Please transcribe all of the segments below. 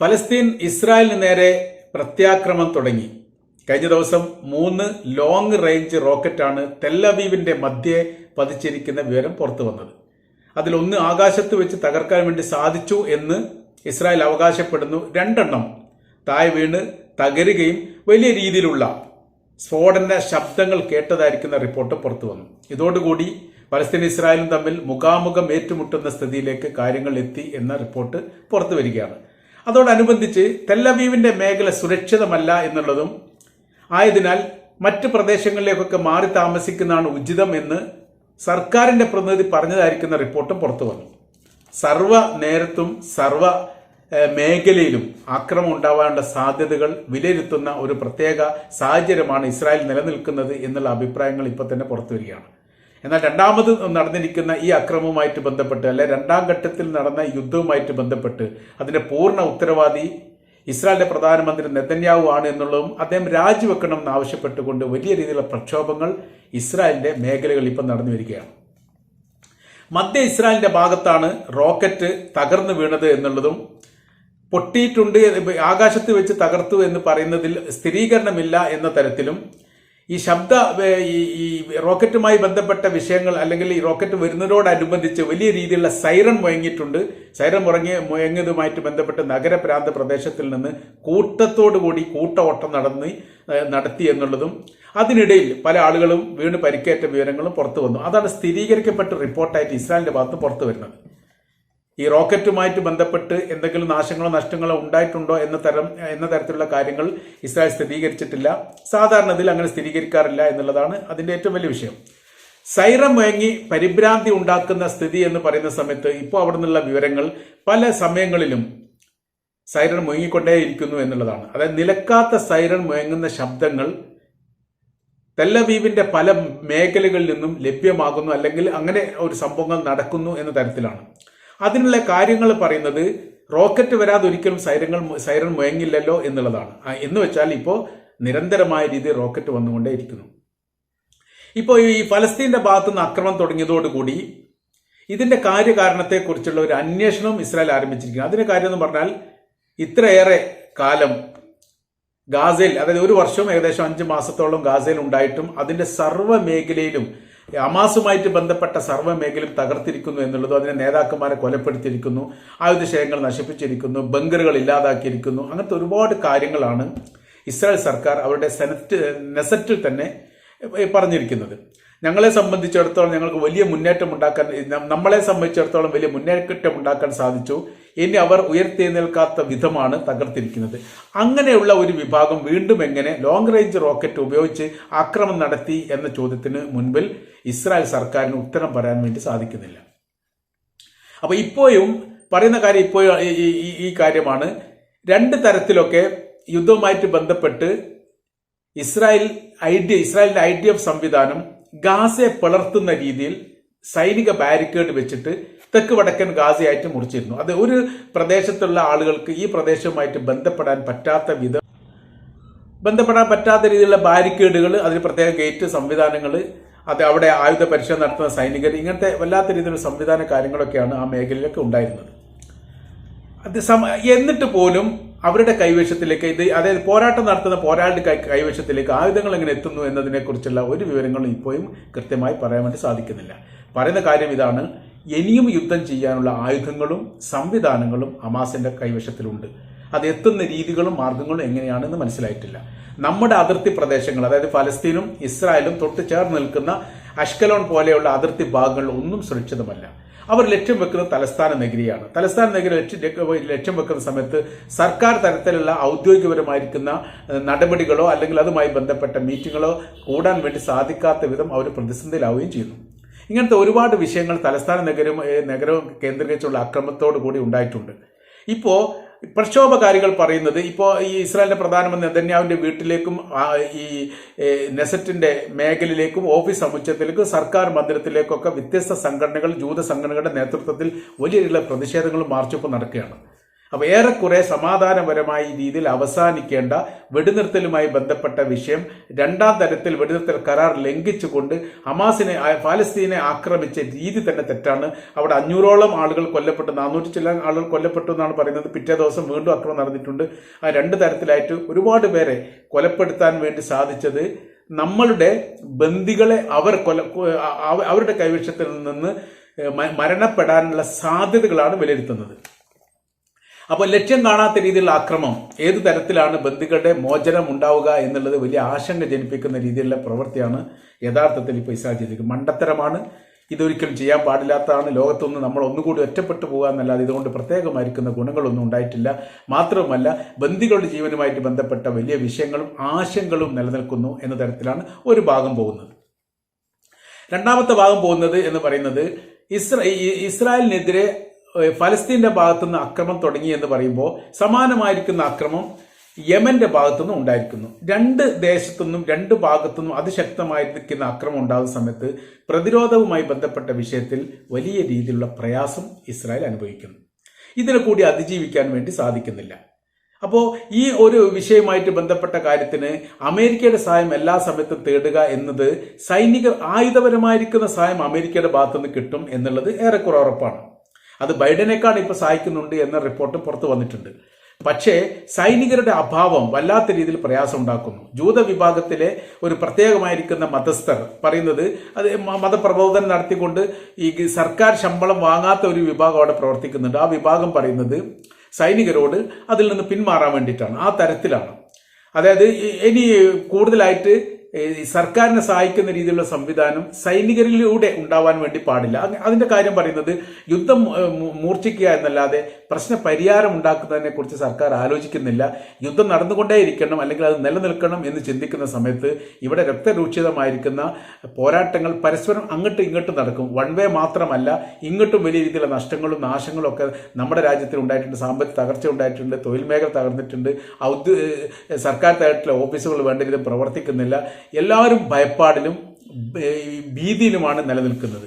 ഫലസ്തീൻ ഇസ്രായേലിന് നേരെ പ്രത്യാക്രമണം തുടങ്ങി. കഴിഞ്ഞ ദിവസം മൂന്ന് ലോങ് റേഞ്ച് റോക്കറ്റാണ് തെല്ലവീവിന്റെ മധ്യേ പതിച്ചിരിക്കുന്ന വിവരം പുറത്തു വന്നത്. അതിലൊന്ന് ആകാശത്ത് വെച്ച് തകർക്കാൻ വേണ്ടി സാധിച്ചു എന്ന് ഇസ്രായേൽ അവകാശപ്പെടുന്നു. രണ്ടെണ്ണം താഴെ വീണ് തകരുകയും വലിയ രീതിയിലുള്ള സ്ഫോടന ശബ്ദങ്ങൾ കേട്ടതായിരിക്കുന്ന റിപ്പോർട്ട് പുറത്തു വന്നു. ഇതോടുകൂടി പലസ്തീൻ ഇസ്രായേലും തമ്മിൽ മുഖാമുഖം ഏറ്റുമുട്ടുന്ന സ്ഥിതിയിലേക്ക് കാര്യങ്ങൾ എത്തി എന്ന റിപ്പോർട്ട് പുറത്തു വരികയാണ്. അതോടനുബന്ധിച്ച് തെല്ലവീവിന്റെ മേഖല സുരക്ഷിതമല്ല എന്നുള്ളതും ആയതിനാൽ മറ്റ് പ്രദേശങ്ങളിലേക്കൊക്കെ മാറി താമസിക്കുന്നതാണ് ഉചിതം എന്ന് സർക്കാരിന്റെ പ്രതിനിധി പറഞ്ഞതായിരിക്കുന്ന റിപ്പോർട്ടും പുറത്തു വന്നു. സർവ നേരത്തും സർവ മേഖലയിലും ആക്രമം ഉണ്ടാവാനുള്ള സാധ്യതകൾ വിലയിരുത്തുന്ന ഒരു പ്രത്യേക സാഹചര്യമാണ് ഇസ്രായേൽ നിലനിൽക്കുന്നത് എന്നുള്ള അഭിപ്രായങ്ങൾ ഇപ്പോൾ തന്നെ പുറത്തു വരികയാണ്. എന്നാൽ രണ്ടാമത് നടന്നിരിക്കുന്ന ഈ അക്രമവുമായിട്ട് ബന്ധപ്പെട്ട് അല്ലെ രണ്ടാം ഘട്ടത്തിൽ നടന്ന യുദ്ധവുമായിട്ട് ബന്ധപ്പെട്ട് അതിന്റെ പൂർണ ഉത്തരവാദി ഇസ്രായേലിന്റെ പ്രധാനമന്ത്രി നെതന്യാവു ആണ് എന്നുള്ളതും അദ്ദേഹം രാജിവെക്കണം എന്ന് ആവശ്യപ്പെട്ടുകൊണ്ട് വലിയ രീതിയിലുള്ള പ്രക്ഷോഭങ്ങൾ ഇസ്രായേലിന്റെ മേഖലകളിൽ ഇപ്പം നടന്നു വരികയാണ്. മധ്യ ഇസ്രായേലിന്റെ ഭാഗത്താണ് റോക്കറ്റ് തകർന്നു വീണത് എന്നുള്ളതും പൊട്ടിയിട്ടുണ്ട് ആകാശത്ത് വെച്ച് തകർത്തു എന്ന് പറയുന്നതിൽ സ്ഥിരീകരണമില്ല എന്ന തരത്തിലും ഈ ശബ്ദ ഈ റോക്കറ്റുമായി ബന്ധപ്പെട്ട വിഷയങ്ങൾ അല്ലെങ്കിൽ ഈ റോക്കറ്റ് വരുന്നതോടനുബന്ധിച്ച് വലിയ രീതിയിലുള്ള സൈറൺ മുഴങ്ങിയിട്ടുണ്ട്. സൈറൺ മുറങ്ങി മുഴങ്ങിയതുമായിട്ട് ബന്ധപ്പെട്ട് നഗരപ്രാന്ത പ്രദേശത്തിൽ നിന്ന് കൂട്ടത്തോടുകൂടി കൂട്ട ഓട്ടം നടന്ന് നടത്തി എന്നുള്ളതും അതിനിടയിൽ പല ആളുകളും വീണ് പരിക്കേറ്റ വിവരങ്ങളും പുറത്തു വന്നു. അതാണ് സ്ഥിരീകരിക്കപ്പെട്ട റിപ്പോർട്ടായിട്ട് ഇസ്രായേലിന്റെ ഭാഗത്ത് പുറത്തു വരുന്നത്. ഈ റോക്കറ്റുമായിട്ട് ബന്ധപ്പെട്ട് എന്തെങ്കിലും നാശങ്ങളോ നഷ്ടങ്ങളോ ഉണ്ടായിട്ടുണ്ടോ എന്ന തരം എന്ന തരത്തിലുള്ള കാര്യങ്ങൾ ഇസ്രായേൽ സ്ഥിരീകരിച്ചിട്ടില്ല. സാധാരണ ഇതിൽ അങ്ങനെ സ്ഥിരീകരിക്കാറില്ല എന്നുള്ളതാണ് അതിന്റെ ഏറ്റവും വലിയ വിഷയം. സൈറം മുഴങ്ങി പരിഭ്രാന്തി ഉണ്ടാക്കുന്ന സ്ഥിതി എന്ന് പറയുന്ന സമയത്ത് ഇപ്പോൾ അവിടെ നിന്നുള്ള വിവരങ്ങൾ പല സമയങ്ങളിലും സൈറൺ മുഴങ്ങിക്കൊണ്ടേയിരിക്കുന്നു എന്നുള്ളതാണ്. അതായത് നിലക്കാത്ത സൈറൺ മുഴങ്ങുന്ന ശബ്ദങ്ങൾ തെല്ലവീപിന്റെ പല മേഖലകളിൽ നിന്നും ലഭ്യമാകുന്നു അല്ലെങ്കിൽ അങ്ങനെ ഒരു സംഭവങ്ങൾ നടക്കുന്നു എന്ന തരത്തിലാണ്. അതിനുള്ള കാര്യങ്ങൾ പറയുന്നത് റോക്കറ്റ് വരാതെ ഒരിക്കലും സൈരങ്ങൾ സൈറൻ മുഴങ്ങില്ലല്ലോ എന്നുള്ളതാണ്. എന്ന് വെച്ചാൽ ഇപ്പോൾ നിരന്തരമായ രീതിയിൽ റോക്കറ്റ് വന്നുകൊണ്ടേ ഇരിക്കുന്നു ഇപ്പോൾ ഈ ഫലസ്തീന്റെ ഭാഗത്തുനിന്ന് ആക്രമണം തുടങ്ങിയതോടുകൂടി ഇതിന്റെ കാര്യകാരണത്തെക്കുറിച്ചുള്ള ഒരു അന്വേഷണം ഇസ്രായേൽ ആരംഭിച്ചിരിക്കുന്നു. അതിന്റെ കാര്യം എന്ന് പറഞ്ഞാൽ ഇത്രയേറെ കാലം ഗാസയിൽ അതായത് ഒരു വർഷം ഏകദേശം അഞ്ച് മാസത്തോളം ഗാസയിൽ ഉണ്ടായിട്ടും അതിന്റെ സർവ മേഖലയിലും ഹമാസുമായിട്ട് ബന്ധപ്പെട്ട സർവ മേഖലയും തകർത്തിരിക്കുന്നു എന്നുള്ളത് അതിനെ നേതാക്കന്മാരെ കൊലപ്പെടുത്തിയിരിക്കുന്നു ആയുധശേഖരങ്ങൾ നശിപ്പിച്ചിരിക്കുന്നു ബങ്കറുകൾ ഇല്ലാതാക്കിയിരിക്കുന്നു അങ്ങനത്തെ ഒരുപാട് കാര്യങ്ങളാണ് ഇസ്രായേൽ സർക്കാർ അവരുടെ സെനറ്റ് നെസറ്റിൽ തന്നെ പറഞ്ഞിരിക്കുന്നത്. ഞങ്ങളെ സംബന്ധിച്ചിടത്തോളം ഞങ്ങൾക്ക് വലിയ മുന്നേറ്റം ഉണ്ടാക്കാൻ നമ്മളെ സംബന്ധിച്ചിടത്തോളം വലിയ മുന്നേറ്റം ഉണ്ടാക്കാൻ സാധിച്ചു. ഇനി അവർ ഉയർത്തെഴുന്നേൽക്കാത്ത വിധമാണ് തകർത്തിരിക്കുന്നത്. അങ്ങനെയുള്ള ഒരു വിഭാഗം വീണ്ടും എങ്ങനെ ലോങ് റേഞ്ച് റോക്കറ്റ് ഉപയോഗിച്ച് ആക്രമണം നടത്തി എന്ന ചോദ്യത്തിന് മുൻപിൽ ഇസ്രായേൽ സർക്കാരിന് ഉത്തരം പറയാൻ വേണ്ടി സാധിക്കുന്നില്ല. അപ്പൊ ഇപ്പോഴും പറയുന്ന കാര്യം ഇപ്പോഴും ഈ കാര്യമാണ്. രണ്ട് തരത്തിലൊക്കെ യുദ്ധവുമായിട്ട് ബന്ധപ്പെട്ട് ഇസ്രായേൽ ഐ ഡി ഇസ്രായേലിന്റെ ഐ ഡി എഫ് സംവിധാനം ഗാസയെ പിളർത്തുന്ന രീതിയിൽ സൈനിക ബാരിക്കേഡ് വെച്ചിട്ട് തെക്ക് വടക്കൻ ഗാസയായിട്ട് മുറിച്ചിരുന്നു. അത് ഒരു പ്രദേശത്തുള്ള ആളുകൾക്ക് ഈ പ്രദേശവുമായിട്ട് ബന്ധപ്പെടാൻ പറ്റാത്ത വിധം ബന്ധപ്പെടാൻ പറ്റാത്ത രീതിയിലുള്ള ബാരിക്കേഡുകൾ അതിൽ പ്രത്യേക ഗേറ്റ് സംവിധാനങ്ങൾ അത് അവിടെ ആയുധ പരിശോധന നടത്തുന്ന സൈനികർ ഇങ്ങനത്തെ വല്ലാത്ത രീതിയിലുള്ള സംവിധാന കാര്യങ്ങളൊക്കെയാണ് ആ മേഖലയിലൊക്കെ ഉണ്ടായിരുന്നത്. അത് എന്നിട്ട് പോലും അവരുടെ കൈവശത്തിലേക്ക് ഇത് അതായത് പോരാട്ടം നടത്തുന്ന പോരാളിയുടെ കൈവശത്തിലേക്ക് ആയുധങ്ങൾ എങ്ങനെ എത്തുന്നു എന്നതിനെക്കുറിച്ചുള്ള ഒരു വിവരങ്ങളും ഇപ്പോഴും കൃത്യമായി പറയാൻ വേണ്ടി സാധിക്കുന്നില്ല. പറയുന്ന കാര്യം ഇതാണ് ഇനിയും യുദ്ധം ചെയ്യാനുള്ള ആയുധങ്ങളും സംവിധാനങ്ങളും ഹമാസിന്റെ കൈവശത്തിലുണ്ട്. അത് എത്തുന്ന രീതികളും മാർഗങ്ങളും എങ്ങനെയാണെന്ന് മനസ്സിലായിട്ടില്ല. നമ്മുടെ അതിർത്തി പ്രദേശങ്ങൾ അതായത് ഫലസ്തീനും ഇസ്രായേലും തൊട്ട് ചേർന്ന് നിൽക്കുന്ന അഷ്കലോൺ പോലെയുള്ള അതിർത്തി ഭാഗങ്ങൾ ഒന്നും സുരക്ഷിതമല്ല. അവർ ലക്ഷ്യം വെക്കുന്നത് തലസ്ഥാന നഗരിയാണ്. തലസ്ഥാന നഗരി ലക്ഷ്യം വെക്കുന്ന സമയത്ത് സർക്കാർ തരത്തിലുള്ള ഔദ്യോഗികപരമായിരിക്കുന്ന നടപടികളോ അല്ലെങ്കിൽ അതുമായി ബന്ധപ്പെട്ട മീറ്റിങ്ങുകളോ കൂടാൻ വേണ്ടി സാധിക്കാത്ത വിധം അവർ പ്രതിസന്ധിയിലാവുകയും ചെയ്യുന്നു. ഇങ്ങനത്തെ ഒരുപാട് വിഷയങ്ങൾ തലസ്ഥാന നഗരം നഗരവും കേന്ദ്രീകരിച്ചുള്ള അക്രമത്തോടു കൂടി ഉണ്ടായിട്ടുണ്ട്. ഇപ്പോൾ പ്രക്ഷോഭകാരികൾ പറയുന്നത് ഇപ്പോൾ ഈ ഇസ്രായേലിന്റെ പ്രധാനമന്ത്രി നെതന്യാവിന്റെ വീട്ടിലേക്കും ഈ നെസറ്റിന്റെ മേഖലയിലേക്കും ഓഫീസ് സമുച്ചയത്തിലേക്കും സർക്കാർ മന്ദിരത്തിലേക്കൊക്കെ വ്യത്യസ്ത സംഘടനകൾ ജൂത സംഘടനകളുടെ നേതൃത്വത്തിൽ വലിയ രീതിയിലുള്ള പ്രതിഷേധങ്ങളും മാർച്ചൊപ്പം നടക്കുകയാണ്. അപ്പൊ ഏറെക്കുറെ സമാധാനപരമായ രീതിയിൽ അവസാനിക്കേണ്ട വെടിനിർത്തലുമായി ബന്ധപ്പെട്ട വിഷയം രണ്ടാം തരത്തിൽ വെടിനിർത്തൽ കരാർ ലംഘിച്ചുകൊണ്ട് ഹമാസിനെ ഫലസ്തീനെ ആക്രമിച്ച രീതി തന്നെ തെറ്റാണ്. അവിടെ അഞ്ഞൂറോളം ആളുകൾ കൊല്ലപ്പെട്ടു നാനൂറ്റി ചില ആളുകൾ കൊല്ലപ്പെട്ടു എന്നാണ് പറയുന്നത്. പിറ്റേ ദിവസം വീണ്ടും അക്രമം നടന്നിട്ടുണ്ട്. ആ രണ്ട് തരത്തിലായിട്ട് ഒരുപാട് പേരെ കൊലപ്പെടുത്താൻ വേണ്ടി സാധിച്ചത് നമ്മളുടെ ബന്ദികളെ അവർ കൊല അവരുടെ കൈവശത്തിൽ നിന്ന് മരണപ്പെടാനുള്ള സാധ്യതകളാണ് വിലയിരുത്തുന്നത്. അപ്പോൾ ലക്ഷ്യം കാണാത്ത രീതിയിലുള്ള അക്രമം ഏത് തരത്തിലാണ് ബന്ധുക്കളുടെ മോചനം ഉണ്ടാവുക എന്നുള്ളത് വലിയ ആശങ്ക ജനിപ്പിക്കുന്ന രീതിയിലുള്ള പ്രവൃത്തിയാണ് യഥാർത്ഥത്തിൽ ഇപ്പോൾ ഇസ്രായേൽ ചെയ്തിരിക്കുന്നത് മണ്ടത്തരമാണ്. ഇതൊരിക്കലും ചെയ്യാൻ പാടില്ലാത്തതാണ്. ലോകത്തൊന്നും നമ്മൾ ഒന്നുകൂടി ഒറ്റപ്പെട്ടു പോകുക എന്നല്ലാതെ ഇതുകൊണ്ട് പ്രത്യേകമായിരിക്കുന്ന ഗുണങ്ങളൊന്നും ഉണ്ടായിട്ടില്ല. മാത്രവുമല്ല ബന്ദികളുടെ ജീവനുമായിട്ട് ബന്ധപ്പെട്ട വലിയ വിഷയങ്ങളും ആശങ്കകളും നിലനിൽക്കുന്നു എന്ന തരത്തിലാണ് ഒരു ഭാഗം പോകുന്നത്. രണ്ടാമത്തെ ഭാഗം പോകുന്നത് എന്ന് പറയുന്നത് ഇസ്ര ഇസ്രായേലിനെതിരെ ഏഹ്, ഫലസ്തീന്റെ ഭാഗത്തുനിന്ന് അക്രമം തുടങ്ങി എന്ന് പറയുമ്പോൾ സമാനമായിരിക്കുന്ന അക്രമം യമന്റെ ഭാഗത്തുനിന്നും ഉണ്ടായിരിക്കുന്നു. രണ്ട് ദേശത്തുനിന്നും രണ്ട് ഭാഗത്തുനിന്നും അതിശക്തമായിരിക്കുന്ന അക്രമം ഉണ്ടാകുന്ന സമയത്ത് പ്രതിരോധവുമായി ബന്ധപ്പെട്ട വിഷയത്തിൽ വലിയ രീതിയിലുള്ള പ്രയാസം ഇസ്രായേൽ അനുഭവിക്കുന്നു. ഇതിനെ കൂടി അതിജീവിക്കാൻ വേണ്ടി സാധിക്കുന്നില്ല. അപ്പോൾ ഈ ഒരു വിഷയമായിട്ട് ബന്ധപ്പെട്ട കാര്യത്തിന് അമേരിക്കയുടെ സഹായം എല്ലാ സമയത്തും തേടുക എന്നത് സൈനികർ ആയുധപരമായിരിക്കുന്ന സഹായം അമേരിക്കയുടെ ഭാഗത്തുനിന്ന് കിട്ടും എന്നുള്ളത് ഏറെക്കുറെ ഉറപ്പാണ്. അത് ബൈഡനേക്കാൾ ഇപ്പോൾ സഹായിക്കുന്നുണ്ട് എന്ന റിപ്പോർട്ട് പുറത്തു വന്നിട്ടുണ്ട്. പക്ഷേ സൈനികരുടെ അഭാവം വല്ലാത്ത രീതിയിൽ പ്രയാസം ഉണ്ടാക്കുന്നു ജൂത വിഭാഗത്തിലെ ഒരു പ്രത്യേകമായിരിക്കുന്ന മതസ്ഥർ പറയുന്നത് അത് മതപ്രബോധനം നടത്തിക്കൊണ്ട് ഈ സർക്കാർ ശമ്പളം വാങ്ങാത്ത ഒരു വിഭാഗം അവിടെ പ്രവർത്തിക്കുന്നുണ്ട്. ആ വിഭാഗം പറയുന്നത് സൈനികരോട് അതിൽ നിന്ന് പിന്മാറാൻ വേണ്ടിയിട്ടാണ്. ആ തരത്തിലാണ്. അതായത് ഇനി കൂടുതലായിട്ട് സർക്കാരിനെ സഹായിക്കുന്ന രീതിയിലുള്ള സംവിധാനം സൈനികരിലൂടെ ഉണ്ടാവാൻ വേണ്ടി പാടില്ല. അതിന്റെ കാര്യം പറയുന്നത് യുദ്ധം മൂർച്ഛിക്കുക എന്നല്ലാതെ പ്രശ്ന പരിഹാരം ഉണ്ടാക്കുന്നതിനെ കുറിച്ച് സർക്കാർ ആലോചിക്കുന്നില്ല. യുദ്ധം നടന്നുകൊണ്ടേയിരിക്കണം അല്ലെങ്കിൽ അത് നിലനിൽക്കണം എന്ന് ചിന്തിക്കുന്ന സമയത്ത് ഇവിടെ രക്തരൂക്ഷിതമായിരിക്കുന്ന പോരാട്ടങ്ങൾ പരസ്പരം അങ്ങോട്ടും ഇങ്ങോട്ടും നടക്കും. വൺ വേ മാത്രമല്ല ഇങ്ങോട്ടും വലിയ രീതിയിലുള്ള നഷ്ടങ്ങളും നാശങ്ങളും ഒക്കെ നമ്മുടെ രാജ്യത്തിൽ ഉണ്ടായിട്ടുണ്ട്. സാമ്പത്തിക തകർച്ച ഉണ്ടായിട്ടുണ്ട്. തൊഴിൽ മേഖല തകർന്നിട്ടുണ്ട്. ഔദ്യോഗിക സർക്കാർ തലത്തിലെ ഓഫീസുകൾ വേണ്ട പ്രവർത്തിക്കുന്നില്ല. എല്ലാവരും ഭയപ്പാടിലും ഭീതിയിലുമാണ് നിലനിൽക്കുന്നത്.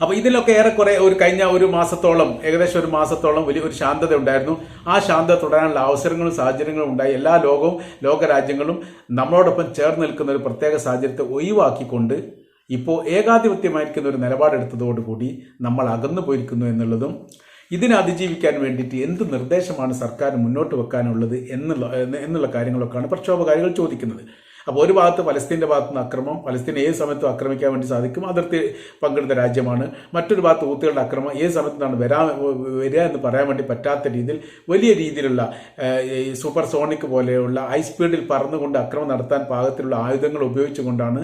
അപ്പോൾ ഇതിലൊക്കെ ഏറെക്കുറെ ഒരു കഴിഞ്ഞ ഒരു മാസത്തോളം ഏകദേശം ഒരു മാസത്തോളം വലിയ ഒരു ശാന്തത ഉണ്ടായിരുന്നു. ആ ശാന്തത തുടരാനുള്ള അവസരങ്ങളും സാഹചര്യങ്ങളും ഉണ്ടായി. എല്ലാ ലോകവും ലോകരാജ്യങ്ങളും നമ്മളോടൊപ്പം ചേർന്ന് നിൽക്കുന്ന ഒരു പ്രത്യേക സാഹചര്യത്തെ ഒഴിവാക്കിക്കൊണ്ട് ഇപ്പോൾ ഏകാധിപത്യമായിരിക്കുന്ന ഒരു നിലപാടെടുത്തതോടുകൂടി നമ്മൾ അകന്നു പോയിരിക്കുന്നു എന്നുള്ളതും ഇതിനെ അതിജീവിക്കാൻ വേണ്ടിയിട്ട് എന്ത് നിർദ്ദേശമാണ് സർക്കാർ മുന്നോട്ട് വെക്കാനുള്ളത് എന്നുള്ള എന്നുള്ള കാര്യങ്ങളൊക്കെയാണ് പ്രക്ഷോഭകാരികൾ ചോദിക്കുന്നത്. അപ്പോൾ ഒരു ഭാഗത്ത് പലസ്തീന്റെ ഭാഗത്ത് നിന്ന് അക്രമം പലസ്തീനെ ഏത് സമയത്തും ആക്രമിക്കാൻ വേണ്ടി സാധിക്കും അതിർത്തി പങ്കെടുത്ത രാജ്യമാണ്. മറ്റൊരു ഭാഗത്ത് ഊത്തുകളുടെ അക്രമം ഏത് സമയത്താണ് വരാ വരിക എന്ന് പറയാൻ വേണ്ടി പറ്റാത്ത രീതിയിൽ വലിയ രീതിയിലുള്ള സൂപ്പർ സോണിക് പോലെയുള്ള ഹൈ സ്പീഡിൽ പറന്നുകൊണ്ട് അക്രമം നടത്താൻ പാകത്തിലുള്ള ആയുധങ്ങൾ ഉപയോഗിച്ചുകൊണ്ടാണ്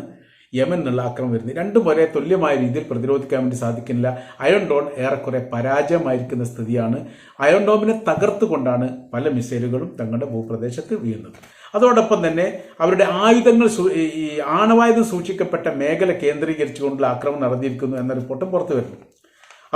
യമൻ ആക്രമം വരുന്നത് രണ്ടും ഒരേ തുല്യമായ രീതിയിൽ പ്രതിരോധിക്കാൻ വേണ്ടി സാധിക്കുന്നില്ല. അയൺ ഡോൺ ഏറെക്കുറെ പരാജയമായിരിക്കുന്ന സ്ഥിതിയാണ്. അയൺ ഡോമിനെ തകർത്തുകൊണ്ടാണ് പല മിസൈലുകളും തങ്ങളുടെ ഭൂപ്രദേശത്ത് വീഴുന്നത്. അതോടൊപ്പം തന്നെ അവരുടെ ആയുധങ്ങൾ ഈ ആണവായുധം സൂക്ഷിക്കപ്പെട്ട മേഖല കേന്ദ്രീകരിച്ചുകൊണ്ടുള്ള ആക്രമണം നടന്നിരിക്കുന്നു എന്ന റിപ്പോർട്ടും പുറത്തു വരുന്നു.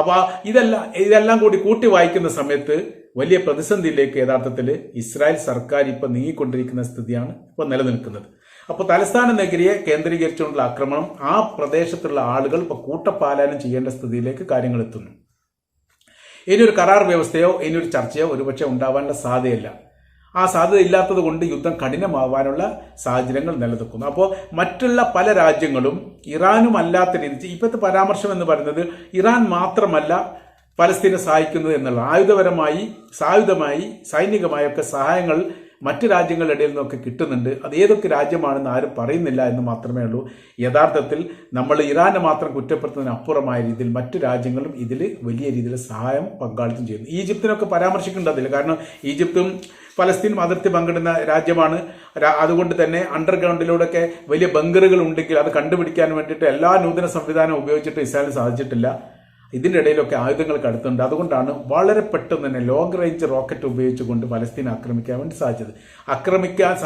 അപ്പോൾ ഇതെല്ലാം ഇതെല്ലാം കൂടി കൂട്ടി വായിക്കുന്ന സമയത്ത് വലിയ പ്രതിസന്ധിയിലേക്ക് യഥാർത്ഥത്തിൽ ഇസ്രായേൽ സർക്കാർ ഇപ്പോൾ നീങ്ങിക്കൊണ്ടിരിക്കുന്ന സ്ഥിതിയാണ് ഇപ്പോൾ നിലനിൽക്കുന്നത്. അപ്പോൾ തലസ്ഥാന നഗരിയെ കേന്ദ്രീകരിച്ചുകൊണ്ടുള്ള ആക്രമണം ആ പ്രദേശത്തുള്ള ആളുകൾ ഇപ്പോൾ കൂട്ടപ്പാലായനം ചെയ്യേണ്ട സ്ഥിതിയിലേക്ക് കാര്യങ്ങൾ എത്തുന്നു. ഇനിയൊരു കരാർ വ്യവസ്ഥയോ ഇനിയൊരു ചർച്ചയോ ഒരുപക്ഷെ ഉണ്ടാവാനുള്ള സാധ്യതയില്ല. ആ സാധ്യത ഇല്ലാത്തത് കൊണ്ട് യുദ്ധം കഠിനമാവാനുള്ള സാഹചര്യങ്ങൾ നിലനിൽക്കുന്നു. അപ്പോൾ മറ്റുള്ള പല രാജ്യങ്ങളും ഇറാനും അല്ലാത്ത രീതിയിൽ ഇപ്പോഴത്തെ പരാമർശം എന്ന് പറയുന്നത് ഇറാൻ മാത്രമല്ല പലസ്തീനെ സഹായിക്കുന്നത് എന്നുള്ള ആയുധപരമായി സായുധമായി സൈനികമായൊക്കെ സഹായങ്ങൾ മറ്റ് രാജ്യങ്ങളുടെ ഇടയിൽ നിന്നൊക്കെ കിട്ടുന്നുണ്ട്. അത് ഏതൊക്കെ രാജ്യമാണെന്ന് ആരും പറയുന്നില്ല എന്ന് മാത്രമേ ഉള്ളൂ. യഥാർത്ഥത്തിൽ നമ്മൾ ഇറാനെ മാത്രം കുറ്റപ്പെടുത്തുന്നതിന് അപ്പുറമായ രീതിയിൽ മറ്റു രാജ്യങ്ങളും ഇതിൽ വലിയ രീതിയിൽ സഹായം പങ്കാളിത്തം ചെയ്യുന്നു. ഈജിപ്തിനൊക്കെ പരാമർശിക്കേണ്ടതില്ല. കാരണം ഈജിപ്തും ഫലസ്തീനും അതിർത്തി പങ്കിടുന്ന രാജ്യമാണ്. അതുകൊണ്ട് തന്നെ അണ്ടർഗ്രൗണ്ടിലൂടെയൊക്കെ വലിയ ബങ്കറുകൾ ഉണ്ടെങ്കിൽ അത് കണ്ടുപിടിക്കാൻ വേണ്ടിയിട്ട് എല്ലാ നൂതന സംവിധാനം ഉപയോഗിച്ചിട്ട് ഇസ്രായേലിന് സാധിച്ചിട്ടില്ല. ഇതിന്റെ ഇടയിലൊക്കെ ആയുധങ്ങൾ കടത്തുന്നുണ്ട് അതുകൊണ്ടാണ് വളരെ പെട്ടെന്ന് തന്നെ ലോങ് റേഞ്ച് റോക്കറ്റ് ഉപയോഗിച്ചുകൊണ്ട് പലസ്തീൻ ആക്രമിക്കാൻ വേണ്ടി സാധിച്ചത്. ആക്രമിക്കാൻ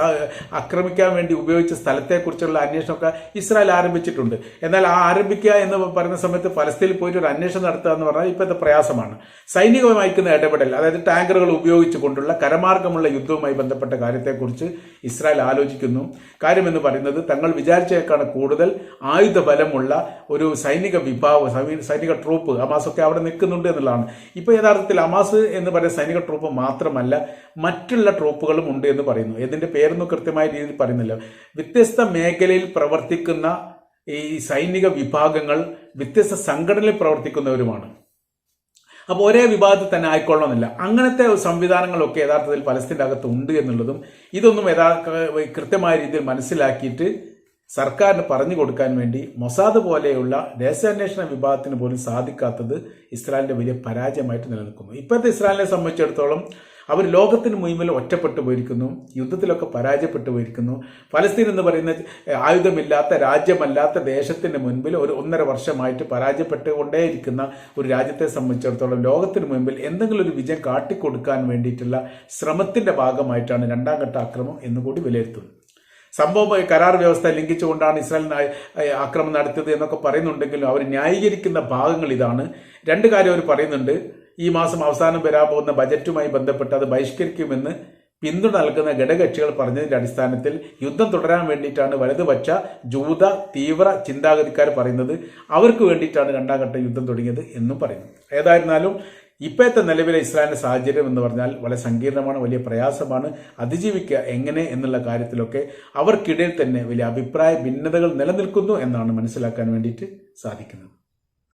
ആക്രമിക്കാൻ വേണ്ടി ഉപയോഗിച്ച സ്ഥലത്തെക്കുറിച്ചുള്ള അന്വേഷണമൊക്കെ ഇസ്രായേൽ ആരംഭിച്ചിട്ടുണ്ട്. എന്നാൽ ആ ആരംഭിക്കുക എന്ന് പറയുന്ന സമയത്ത് ഫലസ്തീനിൽ പോയിട്ട് ഒരു അന്വേഷണം നടത്തുക എന്ന് പറഞ്ഞാൽ ഇപ്പോഴത്തെ പ്രയാസമാണ്. സൈനികമായിരിക്കുന്ന ഇടപെടൽ അതായത് ടാങ്കറുകൾ ഉപയോഗിച്ചുകൊണ്ടുള്ള കരമാർഗമുള്ള യുദ്ധവുമായി ബന്ധപ്പെട്ട കാര്യത്തെക്കുറിച്ച് ഇസ്രായേൽ ആലോചിക്കുന്നു. കാര്യമെന്ന് പറയുന്നത് തങ്ങൾ വിചാരിച്ചേക്കാണ് കൂടുതൽ ആയുധ ബലമുള്ള ഒരു സൈനിക വിഭാഗം സൈനി- സൈനിക ട്രൂപ്പ് ഹമാസ് ഒക്കെ അവിടെ നിൽക്കുന്നുണ്ട് എന്നുള്ളതാണ്. ഇപ്പോൾ യഥാർത്ഥത്തിൽ ഹമാസ് എന്ന് പറയുന്ന സൈനിക ട്രൂപ്പ് മാത്രമല്ല മറ്റുള്ള ട്രൂപ്പുകളും ഉണ്ട് എന്ന് പറയുന്നു. ഇതിന്റെ പേരൊന്നും കൃത്യമായ രീതിയിൽ പറയുന്നില്ല. വ്യത്യസ്ത മേഖലയിൽ പ്രവർത്തിക്കുന്ന ഈ സൈനിക വിഭാഗങ്ങൾ വ്യത്യസ്ത സംഘടനയിൽ പ്രവർത്തിക്കുന്നവരുമാണ്. അപ്പോൾ ഒരേ വിഭാഗത്തിൽ തന്നെ ആയിക്കൊള്ളണമെന്നില്ല. അങ്ങനത്തെ സംവിധാനങ്ങളൊക്കെ യഥാർത്ഥത്തിൽ പലസ്തീന്റെ അകത്ത് ഉണ്ട് എന്നുള്ളതും ഇതൊന്നും യഥാർത്ഥ കൃത്യമായ രീതിയിൽ മനസ്സിലാക്കിയിട്ട് സർക്കാരിന് പറഞ്ഞു കൊടുക്കാൻ വേണ്ടി മൊസാദ് പോലെയുള്ള രഹസ്യാന്വേഷണ വിഭാഗത്തിന് പോലും സാധിക്കാത്തത് ഇസ്രായേലിന്റെ വലിയ പരാജയമായിട്ട് നിലനിൽക്കുന്നു. ഇപ്പോഴത്തെ ഇസ്രായേലിനെ സംബന്ധിച്ചിടത്തോളം അവർ ലോകത്തിന് മുഴുവൻ ഒറ്റപ്പെട്ടു പോയിരിക്കുന്നു യുദ്ധത്തിലൊക്കെ പരാജയപ്പെട്ടു പോയിരിക്കുന്നു. ഫലസ്തീൻ എന്ന് പറയുന്ന ആയുധമില്ലാത്ത രാജ്യമല്ലാത്ത ദേശത്തിന് മുൻപിൽ ഒരു ഒന്നര വർഷമായിട്ട് പരാജയപ്പെട്ടുകൊണ്ടേയിരിക്കുന്ന ഒരു രാജ്യത്തെ സംബന്ധിച്ചിടത്തോളം ലോകത്തിന് മുൻപിൽ എന്തെങ്കിലും ഒരു വിജയം കാട്ടിക്കൊടുക്കാൻ വേണ്ടിയിട്ടുള്ള ശ്രമത്തിന്റെ ഭാഗമായിട്ടാണ് രണ്ടാം ഘട്ട അക്രമം എന്നുകൂടി വിലയിരുത്തുന്നത്. സംഭവം കരാർ വ്യവസ്ഥ ലംഘിച്ചുകൊണ്ടാണ് ഇസ്രായേൽ ആക്രമണം നടത്തിയത് എന്നൊക്കെ പറയുന്നുണ്ടെങ്കിലും അവർ ന്യായീകരിക്കുന്ന ഭാഗങ്ങൾ ഇതാണ്. രണ്ട് കാര്യം അവർ പറയുന്നുണ്ട്. ഈ മാസം അവസാനം വരാൻ പോകുന്ന ബജറ്റുമായി ബന്ധപ്പെട്ട് അത് ബഹിഷ്കരിക്കുമെന്ന് പിന്തുണ നൽകുന്ന ഘടകകക്ഷികൾ പറഞ്ഞതിന്റെ അടിസ്ഥാനത്തിൽ യുദ്ധം തുടരാൻ വേണ്ടിയിട്ടാണ് വലതുപക്ഷ ജൂത തീവ്ര ചിന്താഗതിക്കാർ പറയുന്നത്. അവർക്ക് വേണ്ടിയിട്ടാണ് രണ്ടാം ഘട്ട യുദ്ധം തുടങ്ങിയത് എന്നും പറയുന്നു. ഏതായിരുന്നാലും ഇപ്പോഴത്തെ നിലവിലെ ഇസ്രായേലിന്റെ സാഹചര്യം എന്ന് പറഞ്ഞാൽ വളരെ സങ്കീർണമാണ് വലിയ പ്രയാസമാണ്. അതിജീവിക്കുക എങ്ങനെ എന്നുള്ള കാര്യത്തിലൊക്കെ അവർക്കിടയിൽ തന്നെ വലിയ അഭിപ്രായ ഭിന്നതകൾ നിലനിൽക്കുന്നു എന്നാണ് മനസ്സിലാക്കാൻ വേണ്ടിയിട്ട് സാധിക്കുന്നത്.